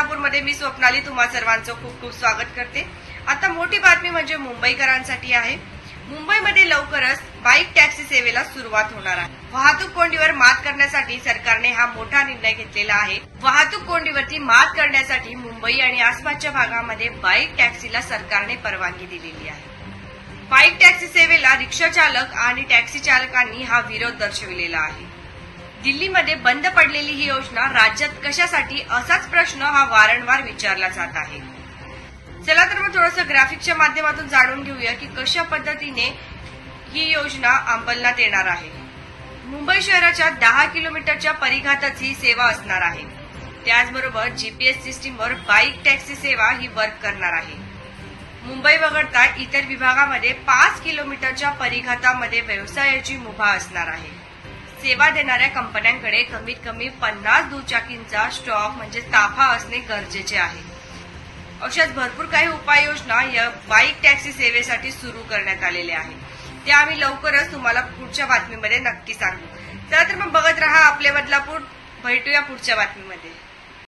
बदलापूरमध्ये मी स्वप्नाली तुम्हा सर्वांचं खूप खूप स्वागत करते. आता मोठी बातमी म्हणजे मुंबईकरांसाठी आहे. मुंबईमध्ये लवकरच बाईक टॅक्सी सेवेला सुरुवात होणार आहे. वाहतूक कोंडीवर मात करण्यासाठी सरकारने हा मोठा निर्णय घेतलेला आहे. वाहतूक कोंडीवरती मात करण्यासाठी मुंबई आणि आसपासच्या भागामध्ये बाईक टॅक्सीला सरकारने परवानगी दिलेली आहे. बाईक टॅक्सी सेवेला रिक्षा चालक आणि टॅक्सी चालकांनी हा विरोध दर्शविलेला आहे. दिल्लीमध्ये बंद पडलेली ही योजना राज्यात कशासाठी? असाच प्रश्न हा वारंवार विचारला जात आहे. चला तर मग थोडंसं ग्राफिकच्या माध्यमातून जाणून घेऊया की कशा पद्धतीने ही योजना अंमलनात येणार आहे. मुंबई शहराच्या दहा किलोमीटरच्या परिघातच ही सेवा असणार आहे. त्याचबरोबर जीपीएस सिस्टीमवर बाईक टॅक्सी सेवा ही वर्क करणार आहे. मुंबई वगळता इतर विभागामध्ये पाच किलोमीटरच्या परिघातामध्ये व्यवसायाची मुभा असणार आहे. सेवा देणाऱ्या कंपन्यांकडे कमीत कमी पन्नास दुचाकींचा स्टॉक म्हणजे ताफा असणे गरजेचे आहे. अशाच भरपूर काही उपाययोजना या बाईक टॅक्सी सेवेसाठी सुरू करण्यात आलेल्या आहेत. त्या आम्ही लवकरच तुम्हाला पुढच्या बातमीमध्ये नक्की सांगू. चला तर मग बघत राहा आपले बदलापूर. भेटूया पुढच्या बातमीमध्ये.